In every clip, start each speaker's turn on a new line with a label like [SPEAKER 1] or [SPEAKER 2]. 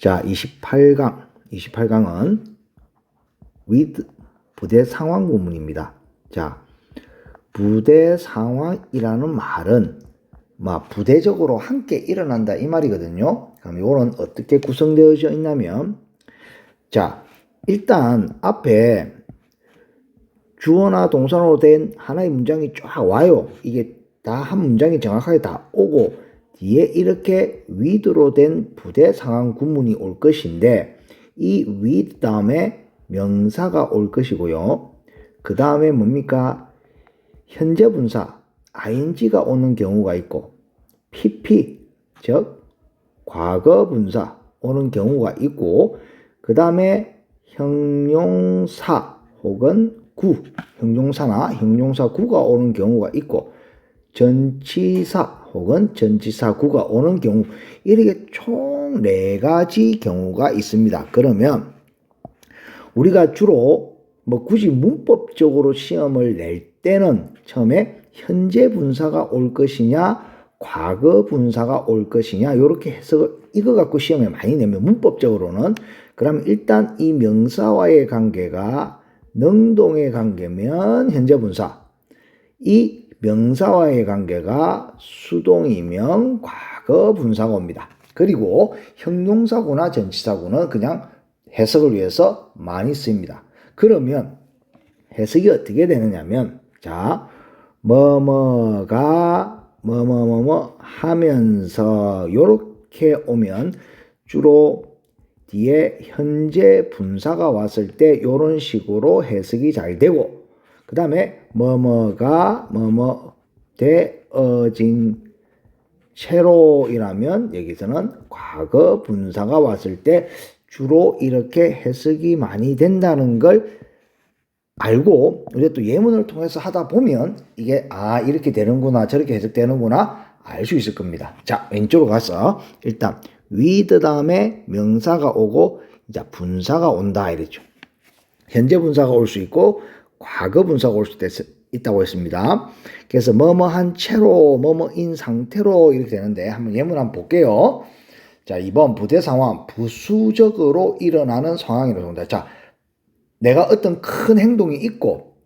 [SPEAKER 1] 자, 28강. 28강은 with 부대 상황 구문입니다. 자, 부대 상황이라는 말은 막 부대적으로 함께 일어난다 이 말이거든요. 그럼 이거는 어떻게 구성되어져 있냐면 자, 일단 앞에 주어나 동사로 된 하나의 문장이 쫙 와요. 이게 다 한 문장이 정확하게 다 오고 뒤에 이렇게 with로 된 부대 상황 구문이 올 것인데 이 with 다음에 명사가 올 것이고요. 그 다음에 뭡니까? 현재 분사 ing가 오는 경우가 있고 pp 즉 과거 분사 오는 경우가 있고 그 다음에 형용사 혹은 구 형용사나 형용사 구가 오는 경우가 있고 전치사 혹은 전치사 구가 오는 경우 이렇게 총 네 가지 경우가 있습니다. 그러면 우리가 주로 뭐 굳이 문법적으로 시험을 낼 때는 처음에 현재 분사가 올 것이냐 과거 분사가 올 것이냐 이렇게 해석을 이거 갖고 시험에 많이 내면 문법적으로는 그럼 일단 이 명사와의 관계가 능동의 관계면 현재 분사 이 명사와의 관계가 수동이면 과거 분사가 옵니다. 그리고 형용사구나 전치사구는 그냥 해석을 위해서 많이 쓰입니다. 그러면 해석이 어떻게 되느냐면 자 뭐뭐가 뭐뭐뭐뭐 하면서 요렇게 오면 주로 뒤에 현재 분사가 왔을 때 요런 식으로 해석이 잘 되고 그 다음에 뭐뭐가 뭐뭐 되어진 채로이라면 여기서는 과거 분사가 왔을 때 주로 이렇게 해석이 많이 된다는 걸 알고 우리가 또 예문을 통해서 하다 보면 이게 아 이렇게 되는구나 저렇게 해석되는구나 알 수 있을 겁니다. 자 왼쪽으로 가서 일단 with 다음에 명사가 오고 이제 분사가 온다 이랬죠. 현재 분사가 올 수 있고 과거 분사가 올 수도 있다고 했습니다. 그래서 뭐뭐한 채로 뭐뭐인 상태로 이렇게 되는데 한번 예문 한번 볼게요. 자, 이번 부대 상황 부수적으로 일어나는 상황이라고 합니다. 자, 내가 어떤 큰 행동이 있고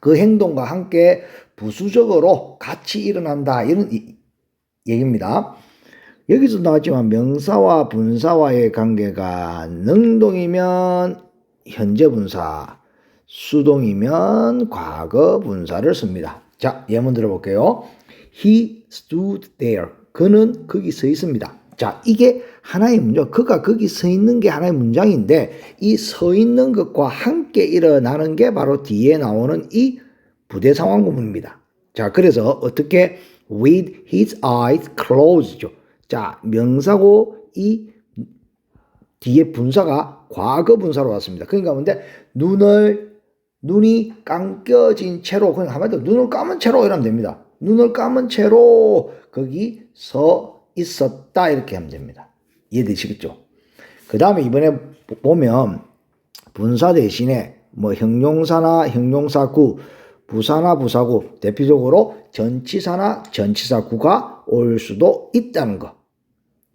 [SPEAKER 1] 그 행동과 함께 부수적으로 같이 일어난다. 이런 이, 얘기입니다. 여기서 나왔지만 명사와 분사와의 관계가 능동이면 현재 분사, 수동이면 과거 분사를 씁니다. 자, 예문 들어볼게요. He stood there. 그는 거기 서 있습니다. 자, 이게 하나의 문장. 그가 거기 서 있는 게 하나의 문장인데 이 서 있는 것과 함께 일어나는 게 바로 뒤에 나오는 이 부대 상황 구문입니다. 자, 그래서 어떻게 with his eyes closed죠. 자, 명사고 이 뒤에 분사가 과거 분사로 왔습니다. 그러니까 뭔데 눈을 눈이 감겨진 채로 그냥 한마디로 눈을 감은 채로 이러면 됩니다. 눈을 감은 채로 거기 서 있었다 이렇게 하면 됩니다. 이해되시겠죠? 그 다음에 이번에 보면 분사 대신에 뭐 형용사나 형용사구 부사나 부사구 대표적으로 전치사나 전치사구가 올 수도 있다는 거.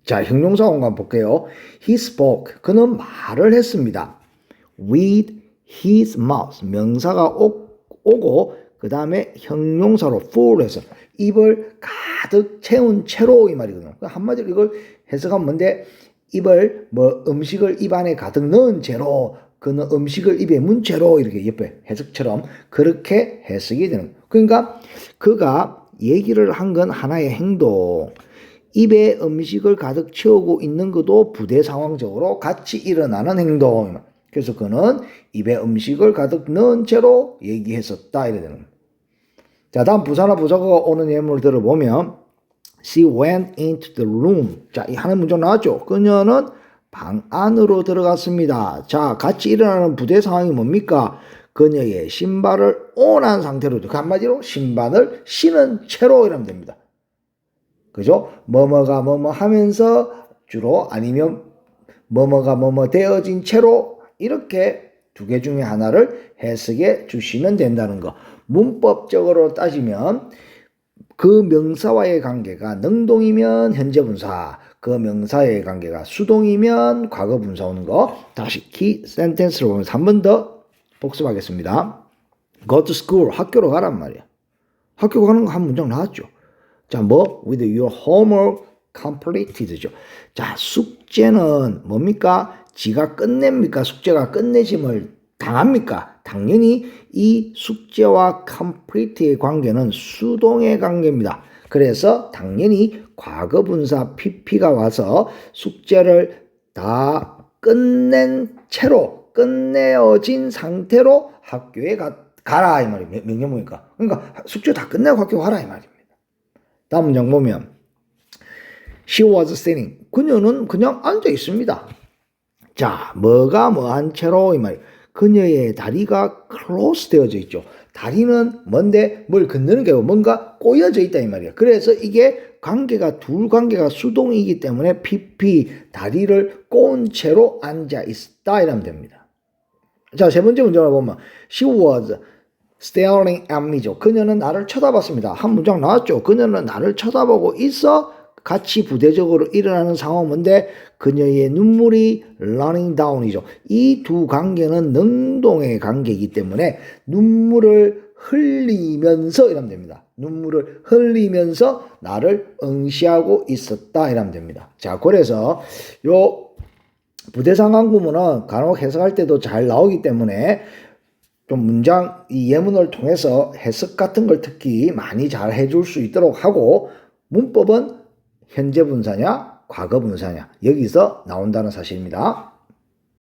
[SPEAKER 1] 자, 형용사 공간 볼게요. He spoke. 그는 말을 했습니다. With his mouth. 명사가 오, 오고 그 다음에 형용사로 full해서 입을 가득 채운 채로 이 말이거든요. 한마디로 이걸 해석하면 뭔데 입을 뭐 음식을 입 안에 가득 넣은 채로 그는 음식을 입에 문 채로 이렇게 옆에 해석처럼 그렇게 해석이 되는. 그러니까 그가 얘기를 한 건 하나의 행동. 입에 음식을 가득 채우고 있는 것도 부대 상황적으로 같이 일어나는 행동. 그래서 그는 입에 음식을 가득 넣은 채로 얘기했었다. 이래 되는. 자, 다음 부사나 부사가 오는 예문을 들어보면 She went into the room. 자, 이 하는 문장 나왔죠? 그녀는 방 안으로 들어갔습니다. 자, 같이 일어나는 부대 상황이 뭡니까? 그녀의 신발을 온한 상태로, 그 한마디로 신발을 신은 채로 이러면 됩니다. 그죠? 뭐뭐가 뭐뭐 하면서 주로 아니면 뭐뭐가 뭐뭐 되어진 채로 이렇게 두 개 중에 하나를 해석해 주시면 된다는 거. 문법적으로 따지면 그 명사와의 관계가 능동이면 현재 분사, 그 명사의 관계가 수동이면 과거 분사 오는 거. 다시 키 센텐스를 보면서 한 번 더 복습하겠습니다. Go to school. 학교로 가란 말이야. 학교 가는 거 한 문장 나왔죠. 자, 뭐? With your homework completed죠. 자, 숙제는 뭡니까? 지가 끝냅니까? 숙제가 끝내짐을 당합니까? 당연히 이 숙제와 complete의 관계는 수동의 관계입니다. 그래서 당연히 과거 분사 pp가 와서 숙제를 다 끝낸 채로 끝내어진 상태로 학교에 가, 가라 이 명- 명령문이니까 그러니까 숙제 다 끝내고 학교 가라 이 말입니다. 다음 문장 보면 she was sitting 그녀는 그냥 앉아 있습니다. 자, 뭐가 뭐한 채로 이 말이 그녀의 다리가 close 되어져 있죠. 다리는 뭔데 뭘 건너는 게 아니고 뭔가 꼬여져 있다 이 말이야. 그래서 이게 관계가 둘 관계가 수동이기 때문에 PP 다리를 꼬은 채로 앉아 있다 이러면 됩니다. 자, 세 번째 문장을 보면 she was staring at me죠. 그녀는 나를 쳐다봤습니다. 한 문장 나왔죠. 그녀는 나를 쳐다보고 있어 같이 부대적으로 일어나는 상황은 뭔데 그녀의 눈물이 running down이죠. 이 두 관계는 능동의 관계이기 때문에 눈물을 흘리면서 이러면 됩니다. 눈물을 흘리면서 나를 응시하고 있었다 이러면 됩니다. 자, 그래서 요 부대상황 구문은 간혹 해석할 때도 잘 나오기 때문에 좀 문장 이 예문을 통해서 해석 같은 걸 특히 많이 잘 해줄 수 있도록 하고 문법은 현재 분사냐 과거 분사냐 여기서 나온다는 사실입니다.